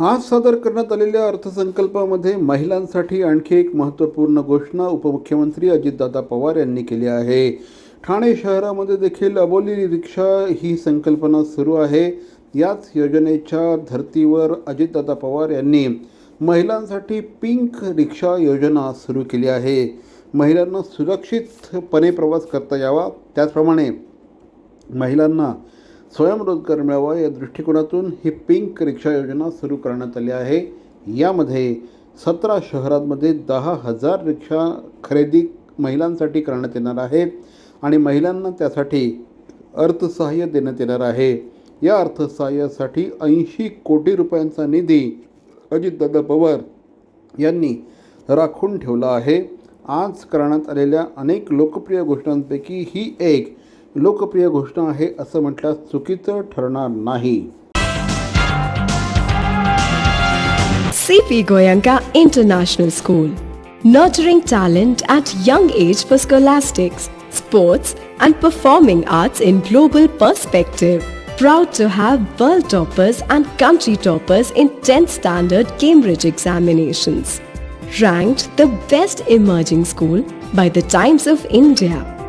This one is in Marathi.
आज सादर करण्यात आलेल्या अर्थसंकल्पामध्ये महिलांसाठी आणखी एक महत्त्वपूर्ण घोषणा उपमुख्यमंत्री अजितदादा पवार यांनी केली आहे. ठाणे शहरामध्ये देखील अबोली रिक्षा ही संकल्पना सुरू आहे. याच योजनेच्या धर्तीवर अजितदादा पवार यांनी महिलांसाठी पिंक रिक्षा योजना सुरू केली आहे. महिलांना सुरक्षितपणे प्रवास करता यावा. त्याचप्रमाणे महिलांना स्वयंरोजगार मिळावा या दृष्टिकोनातून ही पिंक रिक्षा योजना सुरू करण्यात आली आहे. यामध्ये सतरा शहरांमध्ये दहा हजार रिक्षा खरेदी महिलांसाठी करण्यात येणार आहे आणि महिलांना त्यासाठी अर्थसहाय्य देण्यात येणार आहे. या अर्थसहाय्यासाठी ऐंशी कोटी रुपयांचा निधी अजितदादा पवार यांनी राखून ठेवला आहे. आज करण्यात आलेल्या अनेक लोकप्रिय गोष्टांपैकी ही एक लोकप्रिय घोषणा आहे असं म्हटल्यास चुकीचं ठरणार नाही CP Goyanka International School. Nurturing talent at young age for scholastics, sports, and performing arts in global perspective. Proud to have world toppers and country toppers in 10th standard Cambridge examinations. Ranked the best emerging school by the Times of India